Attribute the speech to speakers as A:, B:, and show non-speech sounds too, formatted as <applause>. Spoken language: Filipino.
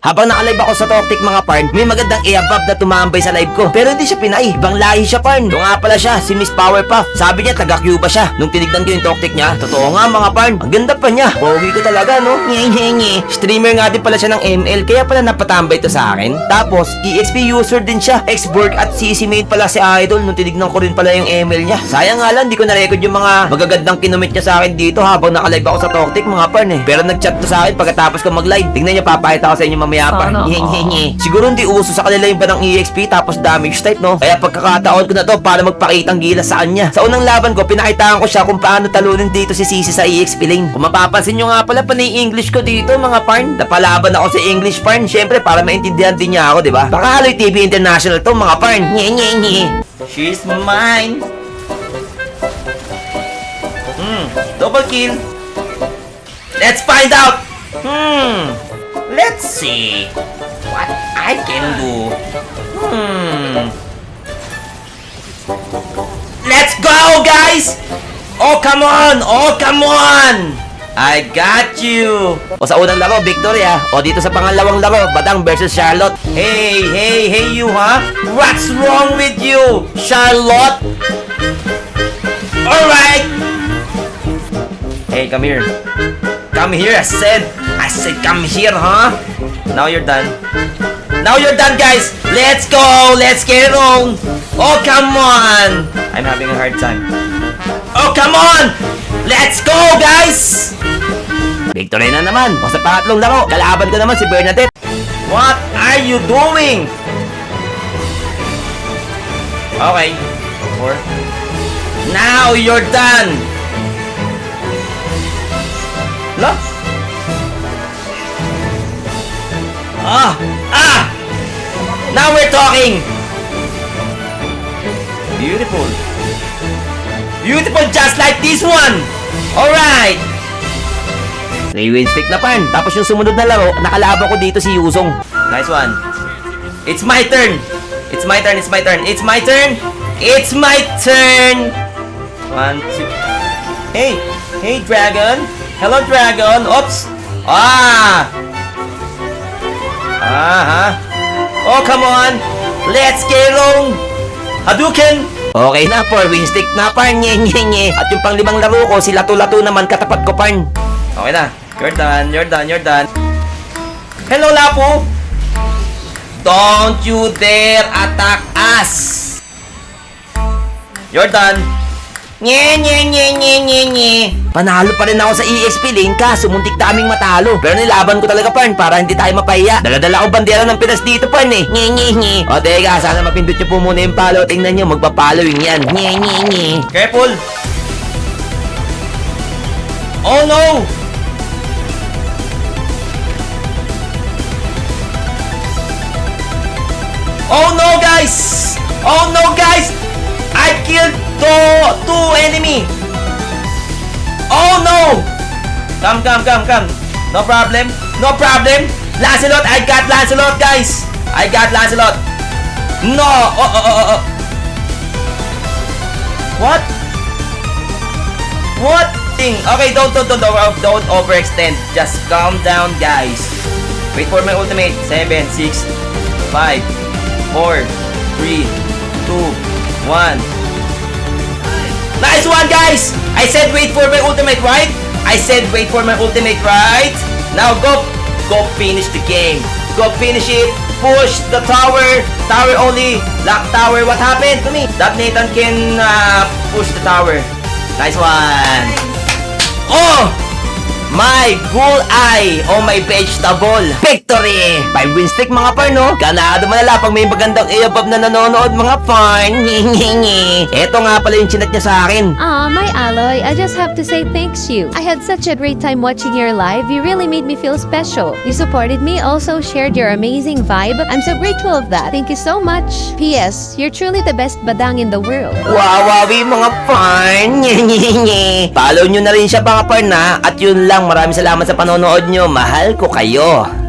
A: Habang nakalive ako sa Toktik mga parn, may magandang eabab na tumambay sa live ko. Pero hindi siya Pinay, ibang lahi siya parn. Ito nga pala siya, si Miss Powerpuff. Sabi niya taga Cuba siya. Nung tinignan ko yung Toktik niya, totoo nga mga parn. Ang ganda pa niya. Pogi ko talaga no. Nye nye nye. Streamer nga din pala siya ng ML, kaya pala napatambay to sa akin. Tapos, EXP user din siya. Ex-work at CC mate pala si Idol nung tinignan ko rin pala yung ML niya. Sayang nga lang, di ko na-record yung mga magagandang kinumit niya sa akin dito habang nakalive ako sa Toktik mga parn eh. Pero nag-chat to sa akin pagkatapos ko mag-live. Tingnan niyo, papakita ko sa inyo mamaya pa.
B: Sana
A: Nye, nye. Siguro hindi uso sa kanila yung banang EXP tapos damage type, no? Kaya pagkakataon ko na to para magpakitang gilas sa kanya. Sa unang laban ko, pinakitaan ko siya kung paano talunin dito si Sisi sa EXP lane. Kung mapapansin nyo nga pala, panay English ko dito, mga parn. Napalaban ako sa English parn, syempre para maintindihan din niya ako, di ba? Baka Haloy TV International to, mga parn. Nye, nye, nye. She's mine. Hmm, double kill. Let's find out. Hmm, let's see what I can do. Hmm. Let's go, guys! Oh, come on! Oh, come on! I got you! O sa unang laro, victory ah. O dito sa pangalawang laro, Badang versus Charlotte. Hey, hey, hey you ha? What's wrong with you, Charlotte? Alright! Hey, come here. Come here, I said. I said come here, huh? Now you're done. Now you're done, guys. Let's go. Let's get it on. Oh, come on. I'm having a hard time. Oh, come on. Let's go, guys. Victory na naman. O sa pangatlong laro, kalaban ko naman si Bernadette. What are you doing? Okay. Four. Now you're done. La? Ah! Ah! Now we're talking! Beautiful. Beautiful just like this one! Alright! Three win streak na pan. Tapos yung sumunod na laro, nakalaban ko dito si Yuzong. Nice one. It's my turn! It's my turn, it's my turn, it's my turn! It's my turn! One, two... Hey! Hey, Dragon! Hello, Dragon! Oops! Ah! Ah, ha? Oh, come on! Let's get on! Hadouken! Okay na, for win stick na, parn. Nye, nye, nye. At yung pang limang laro ko, si Lato-Lato naman katapat ko, parn. Okay na. You're done, you're done, you're done. Hello, Lapo! Don't you dare attack us! You're done. Nye, nye, nye, nye, nye, nye. Panalo pa rin ako sa EXP lane kaso muntik daming matalo. Pero nilaban ko talaga parn para hindi tayo mapahiya. Daladala ko bandera ng Pinas dito parn eh. Nye, nye, nye. O teka, sana mapindot nyo po muna yung follow. Tingnan nyo, magpa-following yan. Nye, nye, nye. Careful! Oh no! Oh no guys! Oh no guys! I killed two, two enemy! Oh no! Come, come, come, come. No problem. No problem. Lancelot, I got Lancelot, guys. I got Lancelot. No. Oh, oh, oh, oh, oh. What? What thing? Okay, don't, don't, don't, don't, don't overextend. Just calm down, guys. Wait for my ultimate. 7, 6, 5, 4, 3, 2, 1. Guys! I said wait for my ultimate, right? I said wait for my ultimate, right? Now go, go finish the game. Go finish it. Push the tower. Tower only. Lock tower. What happened to me? That Nathan can uh, push the tower. Nice one. Oh! My ghoul eye o my vegetable. Victory! By win streak mga par, no? Ganado malala pag may magandang eabab na nanonood mga par. <laughs> Ito nga pala yung chinat niya sa akin.
B: Aw, my Aloy, I just have to say thanks you. I had such a great time watching your live. You really made me feel special. You supported me, also shared your amazing vibe. I'm so grateful of that. Thank you so much. P.S. You're truly the best badang in the world.
A: Wawawi mga parn. <laughs> Follow nyo na rin siya mga parn na. At yun lang, maraming salamat sa panonood nyo. Mahal ko kayo.